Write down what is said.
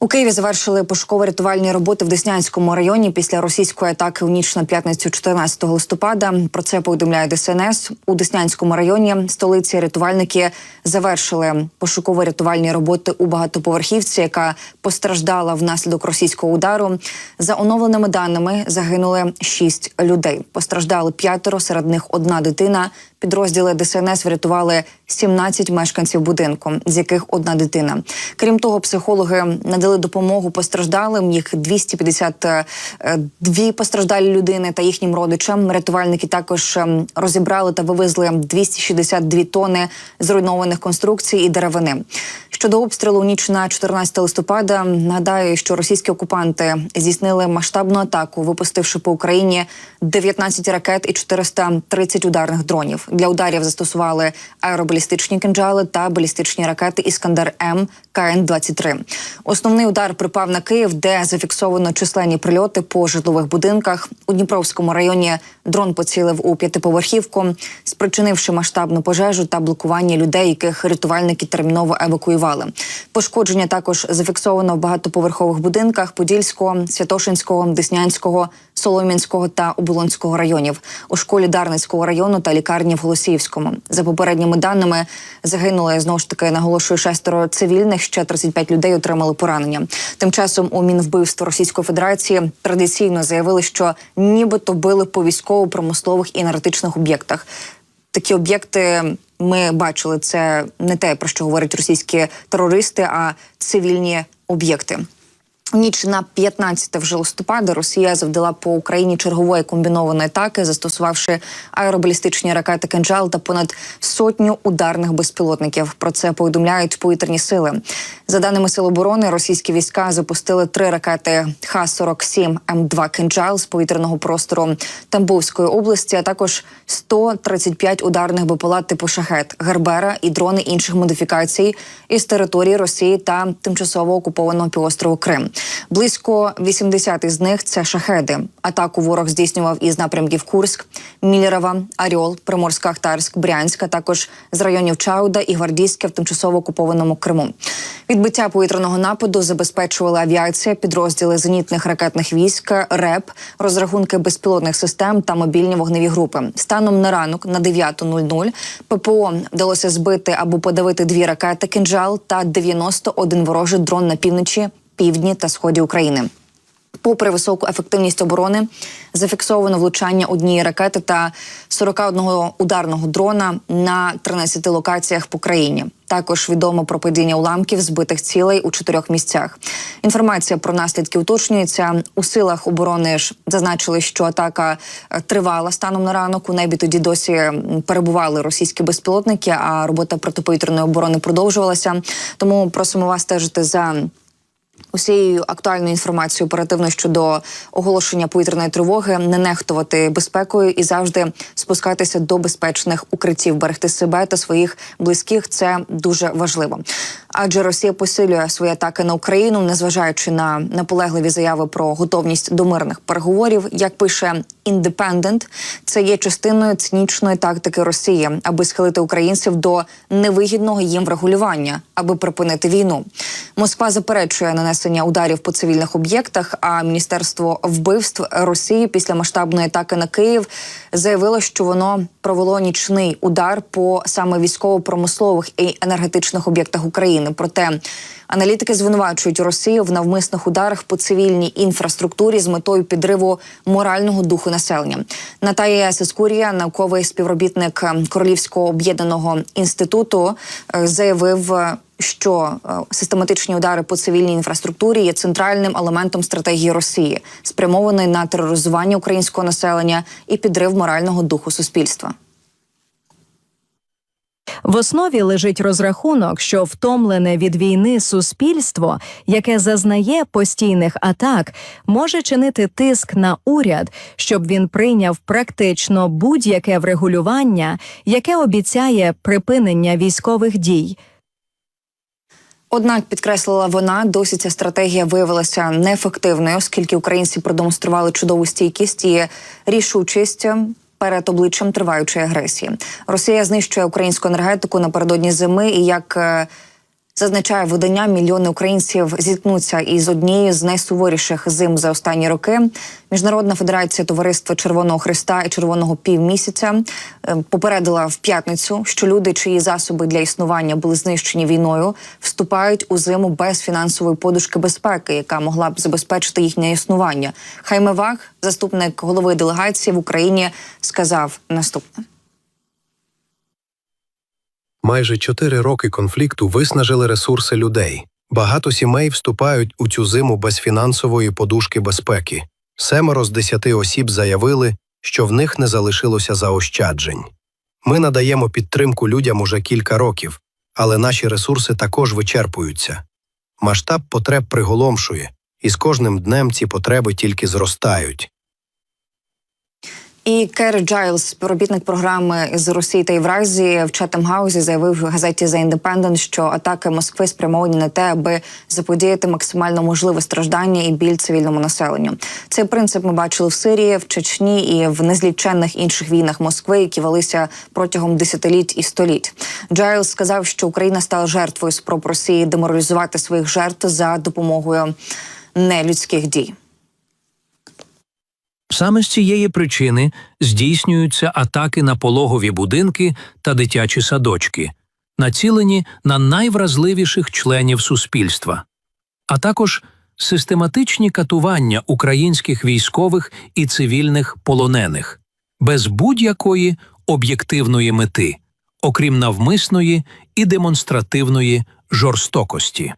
У Києві завершили пошуково-рятувальні роботи в Деснянському районі після російської атаки у ніч на п'ятницю 14 листопада. Про це повідомляє ДСНС. У Деснянському районі столиці рятувальники завершили пошуково-рятувальні роботи у багатоповерхівці, яка постраждала внаслідок російського удару. За оновленими даними загинули шість людей. Постраждали п'ятеро, серед них одна дитина. Підрозділи DSNS врятували 17 мешканців будинку, з яких одна дитина. Крім того, психологи надали допомогу постраждалим. Їх 252 постраждалі людини та їхнім родичам. Рятувальники також ем, розібрали та вивезли 262 тони зруйнованих конструкцій і деревини. Щодо обстрілу ніч на 14 листопада, нагадаю, що російські окупанти здійснили масштабну атаку, випустивши по Україні 19 ракет і 430 ударних дронів. Для ударів застосували аеробалістичні кинджали та балістичні ракети Іскандер М КН 23 Основний удар припав на Київ, де зафіксовано численні прильоти по житлових будинках. У Дніпровському районі дрон поцілив у п'ятиповерхівку, спричинивши масштабну пожежу та блокування людей, яких рятувальники терміново евакуювали. Пошкодження також зафіксовано в багатоповерхових будинках Подільського, Святошинського, Деснянського, Солом'янського та Оболонського районів, у школі Дарницького району та лікарні в Голосіївському. За попередніми даними загинули знову ж таки наголошую шестеро цивільних. Ще 35 людей отримали поранення. Тим часом у Мінвбивства Російської Федерації традиційно заявили, що нібито били по військово-промислових і енергетичних об'єктах. Такі об'єкти ми бачили. Це не те, про що говорять російські терористи, а цивільні об'єкти. Ніч на 15 вже листопада Росія завдала по Україні чергової комбінованої атаки, застосувавши аеробалістичні ракети «Кинджал» та понад сотню ударних безпілотників. Про це повідомляють повітряні сили. За даними Сил оборони, російські війська запустили три ракети Х-47 М2 «Кинджал» з повітряного простору Тамбовської області, а також 135 ударних БПЛА типу шахет, Гербера і дрони інших модифікацій із території Росії та тимчасово окупованого півострову Крим. Близько 80 із них це шахеди. Атаку ворог здійснював із напрямків Курськ, Мілєрова, Аріол, Приморська-Ахтарськ, Брянська, також з районів Чауда і Гвардійське в тимчасово окупованому Криму. Відбиття повітряного нападу забезпечувала авіація, підрозділи зенітних ракетних військ, РЕП, розрахунки безпілотних систем та мобільні вогневі групи. Станом на ранок на 9.00 ППО вдалося збити або подавити дві ракети «Кинджал» та 91 ворожий дрон на півночі півдні та сході України. Попри високу ефективність оборони, зафіксовано влучання однієї ракети та 41 ударного дрона на 13 локаціях по країні. Також відомо про падіння уламків збитих цілей у чотирьох місцях. Інформація про наслідки уточнюється у силах оборони. ж Зазначили, що атака е, тривала станом на ранок. У небі тоді досі перебували російські безпілотники. А робота протиповітряної оборони продовжувалася. Тому просимо вас стежити за. Усією актуальною інформацією оперативно щодо оголошення повітряної тривоги, не нехтувати безпекою і завжди спускатися до безпечних укриттів, берегти себе та своїх близьких. Це дуже важливо. Адже Росія посилює свої атаки на Україну, незважаючи на наполегливі заяви про готовність до мирних переговорів. Як пише індепендент, це є частиною цинічної тактики Росії, аби схилити українців до невигідного їм врегулювання, аби припинити війну. Москва заперечує нанесення ударів по цивільних об'єктах. А міністерство вбивств Росії після масштабної атаки на Київ заявило, що воно провело нічний удар по саме військово-промислових і енергетичних об'єктах України. Проте аналітики звинувачують Росію в навмисних ударах по цивільній інфраструктурі з метою підриву морального духу населення. Наталія Сескурія, науковий співробітник Королівського об'єднаного інституту, е, заявив що е, систематичні удари по цивільній інфраструктурі є центральним елементом стратегії Росії, спрямованої на тероризування українського населення і підрив морального духу суспільства. В основі лежить розрахунок, що втомлене від війни суспільство, яке зазнає постійних атак, може чинити тиск на уряд, щоб він прийняв практично будь-яке врегулювання, яке обіцяє припинення військових дій. Однак підкреслила вона, досі ця стратегія виявилася неефективною, оскільки українці продемонстрували чудову стійкість і рішучість перед обличчям триваючої агресії. Росія знищує українську енергетику напередодні зими і як. Зазначає видання, мільйони українців зіткнуться із однією з найсуворіших зим за останні роки. Міжнародна федерація товариства Червоного Христа і Червоного півмісяця е, попередила в п'ятницю, що люди, чиї засоби для існування були знищені війною, вступають у зиму без фінансової подушки безпеки, яка могла б забезпечити їхнє існування. Хайме Ваг, заступник голови делегації в Україні, сказав наступне. Майже чотири роки конфлікту виснажили ресурси людей. Багато сімей вступають у цю зиму без фінансової подушки безпеки. Семеро з десяти осіб заявили, що в них не залишилося заощаджень. Ми надаємо підтримку людям уже кілька років, але наші ресурси також вичерпуються. Масштаб потреб приголомшує, і з кожним днем ці потреби тільки зростають. І Кер Джайлс, співробітник програми з Росії та Євразії в Чатем-Гаузі, заявив в газеті The Independent, що атаки Москви спрямовані на те, аби заподіяти максимально можливе страждання і біль цивільному населенню. Цей принцип ми бачили в Сирії, в Чечні і в незліченних інших війнах Москви, які велися протягом десятиліть і століть. Джайлс сказав, що Україна стала жертвою спроб Росії деморалізувати своїх жертв за допомогою нелюдських дій. Саме з цієї причини здійснюються атаки на пологові будинки та дитячі садочки, націлені на найвразливіших членів суспільства, а також систематичні катування українських військових і цивільних полонених без будь-якої об'єктивної мети, окрім навмисної і демонстративної жорстокості.